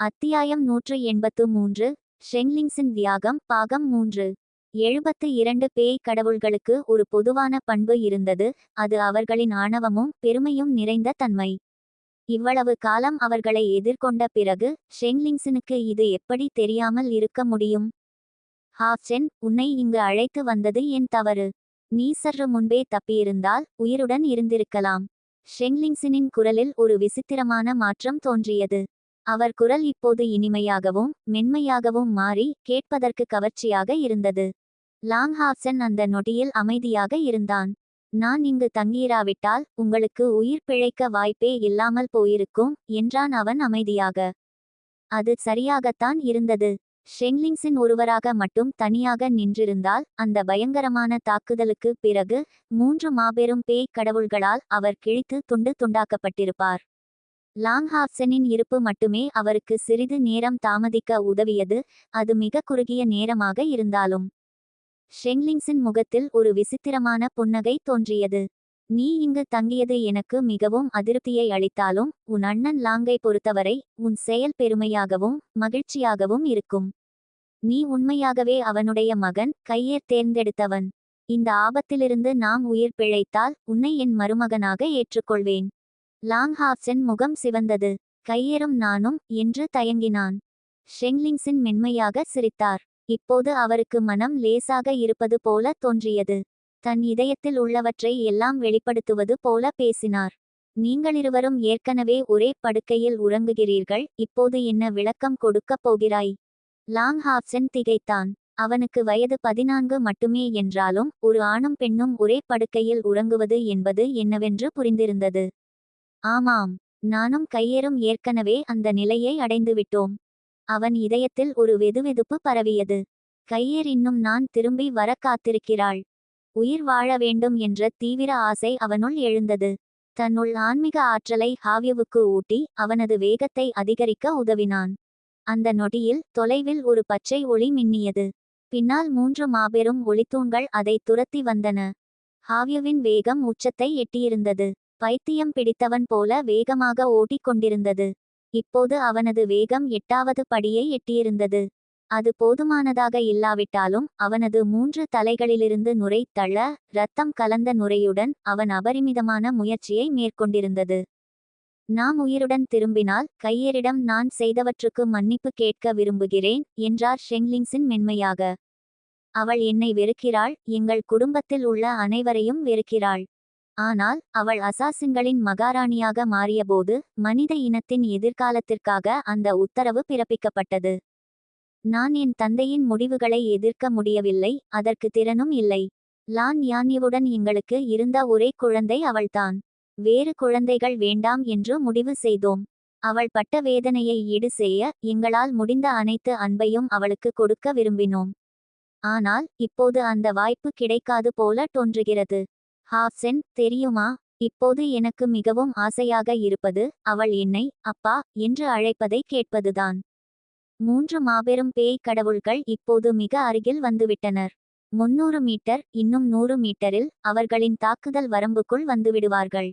அத்தியாயம் நூற்று எண்பத்து மூன்று ஷெங்லிங்ஸின் தியாகம் பாகம் மூன்று. எழுபத்து இரண்டு பேய் கடவுள்களுக்கு ஒரு பொதுவான பண்பு இருந்தது அது அவர்களின் ஆணவமும் பெருமையும் நிறைந்த தன்மை. இவ்வளவு காலம் அவர்களை எதிர்கொண்ட பிறகு ஷெங்லிங்ஸனுக்கு இது எப்படி தெரியாமல் இருக்க முடியும்? ஹாஃப்சென் உன்னை இங்கு அழைத்து வந்தது என் தவறு. நீ சற்று முன்பே தப்பியிருந்தால் உயிருடன் இருந்திருக்கலாம். ஷெங்லிங்ஸினின் குரலில் ஒரு விசித்திரமான மாற்றம் தோன்றியது. அவர் குரல் இப்போது இனிமையாகவும் மென்மையாகவும் மாறி கேட்பதற்கு கவர்ச்சியாக இருந்தது. லாங்ஹாப்சன் அந்த நொடியில் அமைதியாக இருந்தான். நான் இங்கு தங்கியிராவிட்டால் உங்களுக்கு உயிர் பிழைக்க வாய்ப்பே இல்லாமல் போயிருக்கும் என்றான் அவன் அமைதியாக. அது சரியாகத்தான் இருந்தது. ஷெங்லிங்ஸின் ஒருவராக மட்டும் தனியாக நின்றிருந்தால் அந்த பயங்கரமான தாக்குதலுக்கு பிறகு மூன்று மாபெரும் பேய் கடவுள்களால் அவர் கிழித்து துண்டு துண்டாக்கப்பட்டிருப்பார். லாங்ஹாப்சனின் இருப்பு மட்டுமே அவருக்கு சிறிது நேரம் தாமதிக்க உதவியது அது மிக குறுகிய நேரமாக இருந்தாலும். ஷெங்லிங்ஸின் முகத்தில் ஒரு விசித்திரமான புன்னகை தோன்றியது. நீ இங்கு தங்கியது எனக்கு மிகவும் அதிருப்தியை அளித்தாலும் உன் அண்ணன் லாங்கை பொறுத்தவரை உன் செயல் பெருமையாகவும் மகிழ்ச்சியாகவும் இருக்கும். நீ உண்மையாகவே அவனுடைய மகன் கையேர் தேர்ந்தெடுத்தவன். இந்த ஆபத்திலிருந்து நாம் உயிர் பிழைத்தால் உன்னை என் மருமகனாக ஏற்றுக்கொள்வேன். லாங்ஹாப்ஸின் முகம் சிவந்தது. கையேறும் நானும் என்று தயங்கினான். ஷெங்லிங்ஸின் மென்மையாக சிரித்தார். இப்போது அவருக்கு மனம் லேசாக இருப்பது போல தோன்றியது. தன் இதயத்தில் உள்ளவற்றை எல்லாம் வெளிப்படுத்துவது போல பேசினார். நீங்களிருவரும் ஏற்கனவே ஒரே படுக்கையில் உறங்குகிறீர்கள். இப்போது என்ன விளக்கம் கொடுக்கப் போகிறாய்? லாங் ஹாப்சன் திகைத்தான். அவனுக்கு வயது பதினான்கு மட்டுமே என்றாலும் ஒரு ஆணும் பெண்ணும் ஒரே படுக்கையில் உறங்குவது என்பது என்னவென்று புரிந்திருந்தது. ஆமாம் நானும் கையேறும் ஏற்கனவே அந்த நிலையை அடைந்துவிட்டோம். அவன் இதயத்தில் ஒரு வெதுவெதுப்பு பரவியது. கையேர் இன்னும் நான் திரும்பி வர காத்திருக்கிறாள். உயிர் வாழ வேண்டும் என்ற தீவிர ஆசை அவனுள் எழுந்தது. தன்னுள் ஆன்மீக ஆற்றலை ஹாவியவுக்கு ஊட்டி அவனது வேகத்தை அதிகரிக்க உதவினான். அந்த நொடியில் தொலைவில் ஒரு பச்சை ஒளி மின்னியது. பின்னால் மூன்று மாபெரும் ஒளித்தூண்கள் அதை துரத்தி வந்தன. ஹாவியவின் வேகம் உச்சத்தை எட்டியிருந்தது. பைத்தியம் பிடித்தவன் போல வேகமாக ஓட்டிக் கொண்டிருந்தது இப்போது அவனது வேகம் எட்டாவது படியை எட்டியிருந்தது. அது போதுமானதாக இல்லாவிட்டாலும் அவனது மூன்று தலைகளிலிருந்து நுரை தள்ள இரத்தம் கலந்த நுரையுடன் அவன் அபரிமிதமான முயற்சியை மேற்கொண்டிருந்தது. நாம் உயிருடன் திரும்பினால் கையரிடம் நான் செய்தவற்றுக்கு மன்னிப்பு கேட்க விரும்புகிறேன் என்றார் ஷெங்லிங்ஸின் மென்மையாக. அவள் என்னை வெறுக்கிறாள் எங்கள் குடும்பத்தில் உள்ள அனைவரையும் வெறுக்கிறாள். ஆனால் அவள் அசாசின்களின் மகாராணியாக மாறியபோது மனித இனத்தின் எதிர்காலத்திற்காக அந்த உத்தரவு பிறப்பிக்கப்பட்டது. நான் என் தந்தையின் முடிவுகளை எதிர்க்க முடியவில்லை அதற்கு திறனும் இல்லை. லான் யான்யவுடன் எங்களுக்கு இருந்த ஒரே குழந்தை அவள்தான். வேறு குழந்தைகள் வேண்டாம் என்று முடிவு செய்தோம். அவள் பட்ட வேதனையை ஈடு செய்ய எங்களால் முடிந்த அனைத்து அன்பையும் அவளுக்கு கொடுக்க விரும்பினோம். ஆனால் இப்போது அந்த வாய்ப்பு கிடைக்காது போல தோன்றுகிறது. ஹாப்சென் தெரியுமா? இப்போது எனக்கு மிகவும் ஆசையாக இருப்பது அவள் என்னை அப்பா என்று அழைப்பதை கேட்பதுதான். மூன்று மாபெரும் பேய் கடவுள்கள் இப்போது மிக அருகில் வந்துவிட்டனர். முன்னூறு மீட்டர் இன்னும் நூறு மீட்டரில் அவர்களின் தாக்குதல் வரம்புக்குள் வந்துவிடுவார்கள்.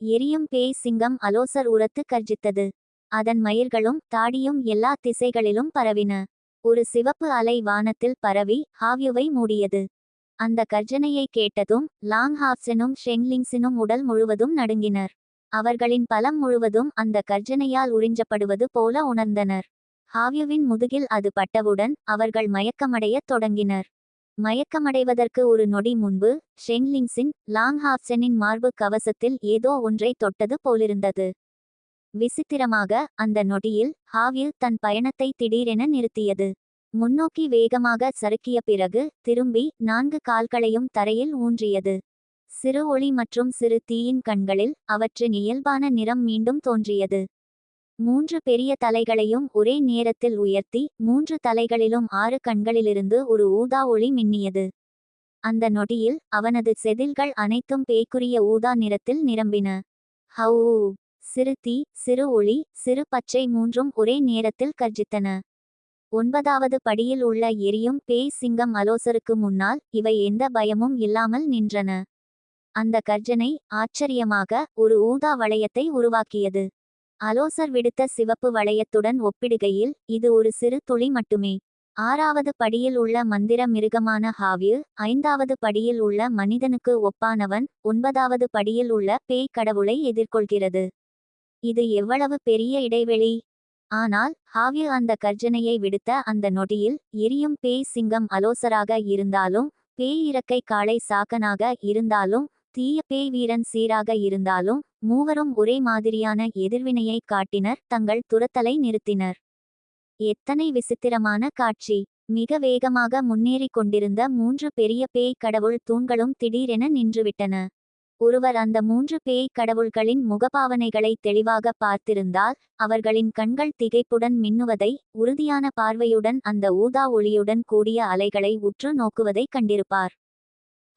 எரியும் பேய் சிங்கம் அலோசர் உரத்து கர்ஜித்தது. அதன் மயிர்களும் தாடியும் எல்லா திசைகளிலும் பரவின. ஒரு சிவப்பு அலை வானத்தில் பரவி ஹாவ்யுவை மூடியது. அந்த கர்ஜனையை கேட்டதும் லாங் ஹாப்சனும் ஷெங்லிங்ஸினும் உடல் முழுவதும் நடுங்கினர். அவர்களின் பலம் முழுவதும் அந்த கர்ஜனையால் உறிஞ்சப்படுவது போல உணர்ந்தனர். ஹாவ்யுவின் முதுகில் அது பட்டவுடன் அவர்கள் மயக்கமடையத் தொடங்கினர். மயக்கமடைவதற்கு ஒரு நொடி முன்பு ஷெங்லிங்ஸின் லாங்ஹாப்சனின் மார்பு கவசத்தில் ஏதோ ஒன்றை தொட்டது போலிருந்தது. விசித்திரமாக அந்த நொடியில் ஹாவியில் தன் பயணத்தை திடீரென நிறுத்தியது. முன்னோக்கி வேகமாக சறுக்கிய பிறகு திரும்பி நான்கு கால்களையும் தரையில் ஊன்றியது. சிறு ஒளி மற்றும் சிறு தீயின் கண்களில் அவற்றின் இயல்பான நிறம் மீண்டும் தோன்றியது. மூன்று பெரிய தலைகளையும் ஒரே நேரத்தில் உயர்த்தி மூன்று தலைகளிலும் ஆறு கண்களிலிருந்து ஒரு ஊதா ஒளி மின்னியது. அந்த நொடியில் அவனது செதில்கள் அனைத்தும் பேய்க்குரிய ஊதா நிறத்தில் நிரம்பின. ஹௌ சிறு தீ சிறு ஒளி சிறு பச்சை மூன்றும் ஒரே நேரத்தில் கர்ஜித்தன. ஒன்பதாவது படியில் உள்ள எரியும் பேய் சிங்கம் அலோசருக்கு முன்னால் இவை எந்த பயமும் இல்லாமல் நின்றன. அந்த கர்ஜனை ஆச்சரியமாக ஒரு ஊதா வளையத்தை உருவாக்கியது. அலோசர் விடுத்த சிவப்பு வளையத்துடன் ஒப்பிடுகையில் இது ஒரு சிறு துளி மட்டுமே. ஆறாவது படியில் உள்ள மந்திர மிருகமான ஹாவியு ஐந்தாவது படியில் உள்ள மனிதனுக்கு ஒப்பானவன் ஒன்பதாவது படியில் உள்ள பேய் கடவுளை எதிர்கொள்கிறது. இது எவ்வளவு பெரிய இடைவெளி? ஆனால் ஹாவ்யு அந்த கர்ஜனையை விடுத்த அந்த நொடியில் எரியும் பேய் சிங்கம் அலோசராக இருந்தாலும் பேய் இறக்கை காளை சாக்கனாக இருந்தாலும் தீய பேய் வீரன் சீராக இருந்தாலும் மூவரும் ஒரே மாதிரியான எதிர்வினையை காட்டினர் தங்கள் துரத்தலை நிறுத்தினர். எத்தனை விசித்திரமான காட்சி! மிக வேகமாக முன்னேறிக் கொண்டிருந்த மூன்று பெரிய பேய் கடவுள் தூண்களும் திடீரென நின்றுவிட்டன. ஒருவர் அந்த மூன்று பேய் கடவுள்களின் முகபாவனைகளை தெளிவாக பார்த்திருந்தால் அவர்களின் கண்கள் திகைப்புடன் மின்னுவதை உறுதியான பார்வையுடன் அந்த ஊதா ஒளியுடன் கூடிய அலைகளை உற்று நோக்குவதை கண்டிருப்பார்.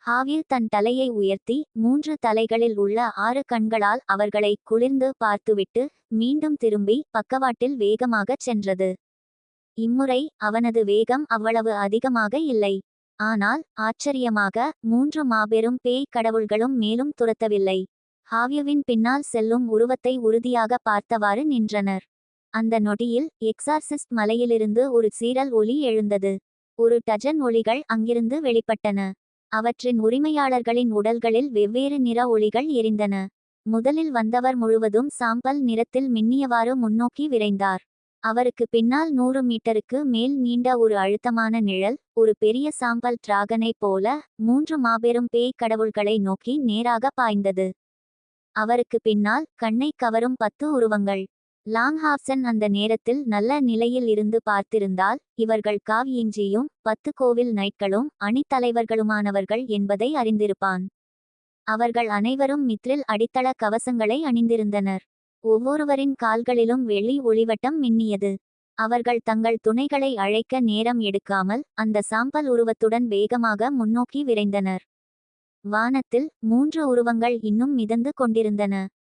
ஹாவில் தன் தலையை உயர்த்தி மூன்று தலைகளில் உள்ள ஆறு கண்களால் அவர்களை குளிர்ந்து பார்த்துவிட்டு மீண்டும் திரும்பி பக்கவாட்டில் வேகமாகச் சென்றது. இம்முறை அவனது வேகம் அவ்வளவு அதிகமாக இல்லை. ஆனால் ஆச்சரியமாக மூன்று மாபெரும் பேய் கடவுள்களும் மேலும் துரத்தவில்லை. ஹாவ்யுவின் பின்னால் செல்லும் உருவத்தை உறுதியாக பார்த்தவாறு நின்றனர். அந்த நொடியில் எக்ஸார்சிஸ்ட் மலையிலிருந்து ஒரு சீரல் ஒலி எழுந்தது. ஒரு டஜன் ஒளிகள் அங்கிருந்து வெளிப்பட்டன. அவற்றின் உரிமையாளர்களின் உடல்களில் வெவ்வேறு நிற ஒளிகள் எரிந்தன. முதலில் வந்தவர் முழுவதும் சாம்பல் நிறத்தில் மின்னியவாறு முன்னோக்கி விரைந்தார். அவருக்கு பின்னால் நூறு மீட்டருக்கு மேல் நீண்ட ஒரு அழுத்தமான நிழல் ஒரு பெரிய சாம்பல் டிராகனைப் போல மூன்று மாபெரும் பேய் கடவுள்களை நோக்கி நேராக பாய்ந்தது. அவருக்கு பின்னால் கண்ணை கவரும் பத்து உருவங்கள். லாங்ஹாப்சன் அந்த நேரத்தில் நல்ல நிலையில் இருந்து பார்த்திருந்தால் இவர்கள் காவ்யிஞ்சியும் பத்து கோவில் நைட்களும் அணித்தலைவர்களுமானவர்கள் என்பதை அறிந்திருப்பான். அவர்கள் அனைவரும் மித்ரில் அடித்தள கவசங்களை அணிந்திருந்தனர். ஒவ்வொருவரின் கால்களிலும் வெள்ளி ஒளிவட்டம் மின்னியது. அவர்கள் தங்கள் துணைகளை அழைக்க நேரம் எடுக்காமல் அந்த சாம்பல் உருவத்துடன் வேகமாக முன்னோக்கி விரைந்தனர். வானத்தில் மூன்று உருவங்கள் இன்னும் மிதந்து கொண்டிருந்தன.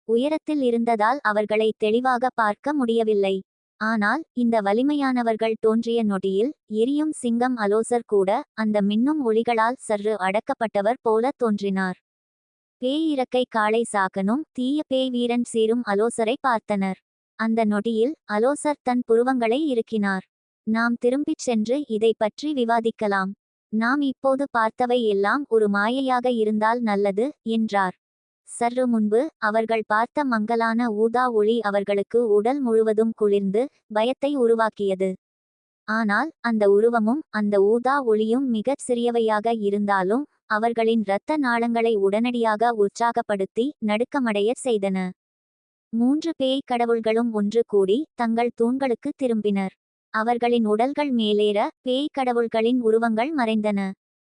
உயரத்தில் இருந்ததால் அவர்களை தெளிவாக பார்க்க முடியவில்லை. ஆனால் இந்த வலிமையானவர்கள் தோன்றிய நொடியில் எரியும் சிங்கம் அலோசர் கூட அந்த மின்னும் ஒளிகளால் சற்று அடக்கப்பட்டவர் போல தோன்றினார். பேய் இறக்கை காளை சாக்கனும் தீய பேய் வீரன் சீரும் அலோசரை பார்த்தனர். அந்த நொடியில் அலோசர் தன் புருவங்களை இருக்கினார் நாம் திரும்பிச் சென்று இதை பற்றி விவாதிக்கலாம். நாம் இப்போது பார்த்தவை எல்லாம் ஒரு மாயையாக இருந்தால் நல்லது என்றார். சற்று முன்பு அவர்கள் பார்த்த மங்கலான ஊதா ஒளி அவர்களுக்கு உடல் முழுவதும் குளிர்ந்து பயத்தை உருவாக்கியது. ஆனால் அந்த உருவமும் அந்த ஊதா ஒளியும் மிகச் சிறியவையாக இருந்தாலும் அவர்களின் இரத்த நாளங்களை உடனடியாக உற்சாகப்படுத்தி நடுக்கமடையச் செய்தன. மூன்று பேய் கடவுள்களும் ஒன்று கூடி தங்கள் தூண்களுக்கு திரும்பினர். அவர்களின் உடல்கள் மேலேற பேய் கடவுள்களின் உருவங்கள் மறைந்தன.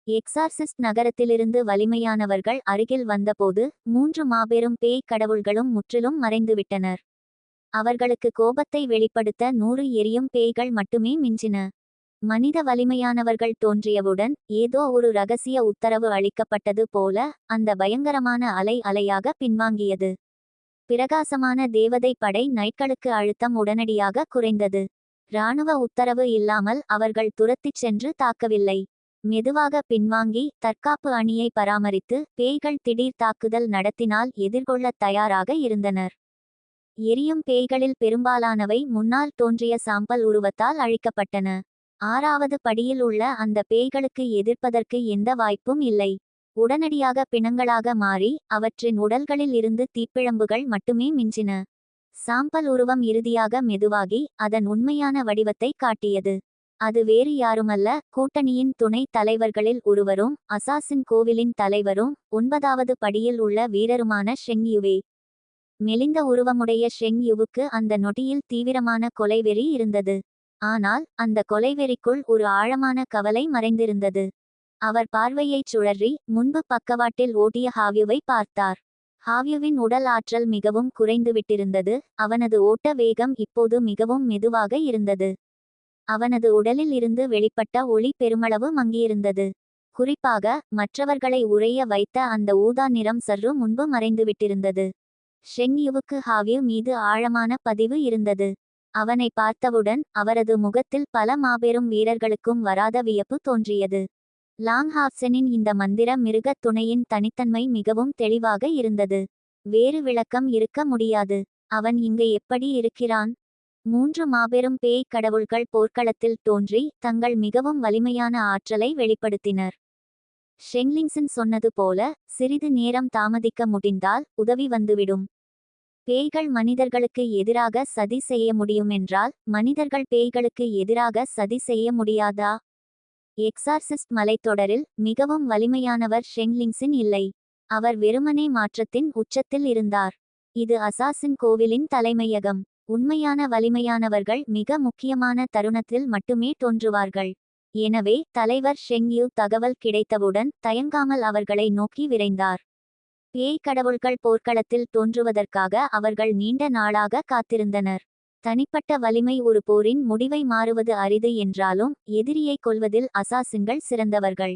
எக்ஸார்சிஸ்ட் நகரத்திலிருந்து வலிமையானவர்கள் அருகில் வந்தபோது மூன்று மாபெரும் பேய் கடவுள்களும் முற்றிலும் மறைந்துவிட்டனர். அவர்களுக்கு கோபத்தை வெளிப்படுத்த நூறு எரியும் பேய்கள் மட்டுமே மிஞ்சின. மனித வலிமையானவர்கள் தோன்றியவுடன் ஏதோ ஒரு ரகசிய உத்தரவு அளிக்கப்பட்டது போல அந்த பயங்கரமான அலை அலையாக பின்வாங்கியது. பிரகாசமான தேவதை படை நைட்களுக்கு அழுத்தம் உடனடியாக குறைந்தது. இராணுவ உத்தரவு இல்லாமல் அவர்கள் துரத்திச் சென்று தாக்கவில்லை. மெதுவாக பின்வாங்கி தற்காப்பு அணியை பராமரித்து பேய்கள் திடீர் தாக்குதல் நடத்தினால் எதிர்கொள்ளத் தயாராக இருந்தனர். எரியும் பேய்களில் பெரும்பாலானவை முன்னால் தோன்றிய சாம்பல் உருவத்தால் அழிக்கப்பட்டன. ஆறாவது படியில் உள்ள அந்த பேய்களுக்கு எதிர்ப்பதற்கு எந்த வாய்ப்பும் இல்லை. உடனடியாக பிணங்களாக மாறி அவற்றின் உடல்களில் இருந்து தீப்பிழம்புகள் மட்டுமே மிஞ்சின. சாம்பல் உருவம் இறுதியாக மெதுவாகி அதன் உண்மையான வடிவத்தை காட்டியது. அது வேறு யாருமல்ல கூட்டணியின் துணை தலைவர்களில் ஒருவரும் அசாசின் கோவிலின் தலைவரும் ஒன்பதாவது படியில் உள்ள வீரருமான ஷெங்யுவே. மெலிந்த உருவமுடைய ஷெங் யுவுக்கு அந்த நொடியில் தீவிரமான கொலைவெறி இருந்தது. ஆனால் அந்த கொலைவெறிக்குள் ஒரு ஆழமான கவலை மறைந்திருந்தது. அவர் பார்வையைச் சுழறி முன்பு பக்கவாட்டில் ஓட்டிய ஹாவ்யுவை பார்த்தார். ஹாவ்யுவின் உடல் ஆற்றல் மிகவும் குறைந்துவிட்டிருந்தது அவனது ஓட்ட வேகம் இப்போது மிகவும் மெதுவாக இருந்தது. அவனது உடலில் இருந்து வெளிப்பட்ட ஒளி பெருமளவு மங்கியிருந்தது. குறிப்பாக மற்றவர்களை உறைய வைத்த அந்த ஊதா நிறம் சற்று முன்பு மறைந்துவிட்டிருந்தது. ஷெங் யுவுக்கு மீது ஆழமான பதிவு இருந்தது. அவனை பார்த்தவுடன் அவரது முகத்தில் பல மாபெரும் வீரர்களுக்கும் வராத வியப்பு தோன்றியது. லாங்ஹாப்சனின் இந்த மந்திர மிருகத் துணையின் தனித்தன்மை மிகவும் தெளிவாக இருந்தது. வேறு விளக்கம் இருக்க முடியாது. அவன் இங்கு எப்படி இருக்கிறான்? மூன்று மாபெரும் பேய் கடவுள்கள் போர்க்களத்தில் தோன்றி தங்கள் மிகவும் வலிமையான ஆற்றலை வெளிப்படுத்தினர். ஷெங்லிங்சன் சொன்னது போல சிறிது நேரம் தாமதிக்க முடிந்தால் உதவி வந்துவிடும். பேய்கள் மனிதர்களுக்கு எதிராக சதி செய்ய முடியுமென்றால் மனிதர்கள் பேய்களுக்கு எதிராக சதி செய்ய முடியாதா? எக்ஸார்சிஸ்ட் மலைத்தொடரில் மிகவும் வலிமையானவர் ஷெங்லிங்ஸின் இல்லை. அவர் வெறுமனே மாற்றத்தின் உச்சத்தில் இருந்தார். இது அசாசின் கோவிலின் தலைமையகம். உண்மையான வலிமையானவர்கள் மிக முக்கியமான தருணத்தில் மட்டுமே தோன்றுவார்கள். எனவே தலைவர் ஷெங்யூ தகவல் கிடைத்தவுடன் தயங்காமல் அவர்களை நோக்கி விரைந்தார். பேய் கடவுள்கள் போர்க்களத்தில் தோன்றுவதற்காக அவர்கள் நீண்ட நாளாக காத்திருந்தனர். தனிப்பட்ட வலிமை ஒரு போரின் முடிவை மாறுவது அரிது என்றாலும் எதிரியை கொல்வதில் அசாசின்கள் சிறந்தவர்கள்.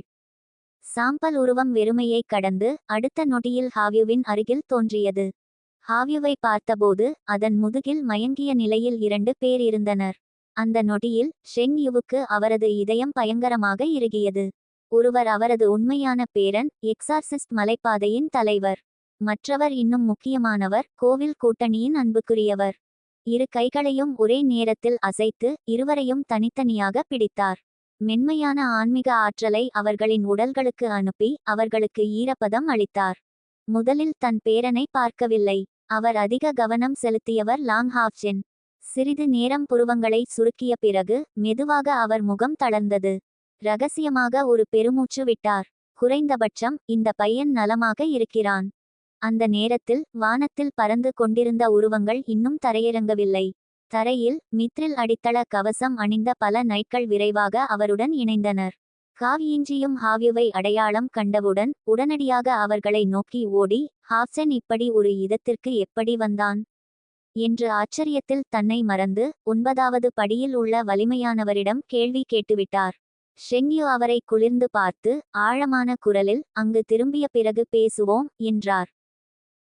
சாம்பல் உருவம் வெறுமையை கடந்து அடுத்த நொடியில் ஹாவியுவின் அருகில் தோன்றியது. ஹாவ்யுவை பார்த்தபோது அதன் முதுகில் மயங்கிய நிலையில் இரண்டு பேர் இருந்தனர். அந்த நொடியில் ஷெங் யுவுக்கு அவரது இதயம் பயங்கரமாக இறுகியது. ஒருவர் அவரது உண்மையான பேரன் எக்ஸார்சிஸ்ட் மலைப்பாதையின் தலைவர். மற்றவர் இன்னும் முக்கியமானவர் கோவில் கூட்டணியின் அன்புக்குரியவர். இரு கைகளையும் ஒரே நேரத்தில் அசைத்து இருவரையும் தனித்தனியாக பிடித்தார். மென்மையான ஆன்மீக ஆற்றலை அவர்களின் உடல்களுக்கு அனுப்பி அவர்களுக்கு ஈரப்பதம் அளித்தார். முதலில் தன் பேரனை பார்க்கவில்லை. அவர் அதிக கவனம் செலுத்தியவர் லாங் ஹாப்சென் சிறிது நேரம் புருவங்களை சுருக்கிய பிறகு மெதுவாக அவர் முகம் தளர்ந்தது. ரகசியமாக ஒரு பெருமூச்சு விட்டார். குறைந்தபட்சம் இந்த பையன் நலமாக இருக்கிறான். அந்த நேரத்தில் வானத்தில் பறந்து கொண்டிருந்த உருவங்கள் இன்னும் தரையிறங்கவில்லை. தரையில் மித்ரில் அடித்தள கவசம் அணிந்த பல நைட்கள் விரைவாக அவருடன் இணைந்தனர். காவியிஞ்சியும் ஹாவ்யுவை அடையாளம் கண்டவுடன் உடனடியாக அவர்களை நோக்கி ஓடி ஹாப்சன் இப்படி ஒரு இதத்திற்கு எப்படி வந்தான் என்று ஆச்சரியத்தில் தன்னை மறந்து ஒன்பதாவது படியில் உள்ள வலிமையானவரிடம் கேள்வி கேட்டுவிட்டார். ஷெங்யு அவரை குளிர்ந்து பார்த்து ஆழமான குரலில் அங்கு திரும்பிய பிறகு பேசுவோம் என்றார்.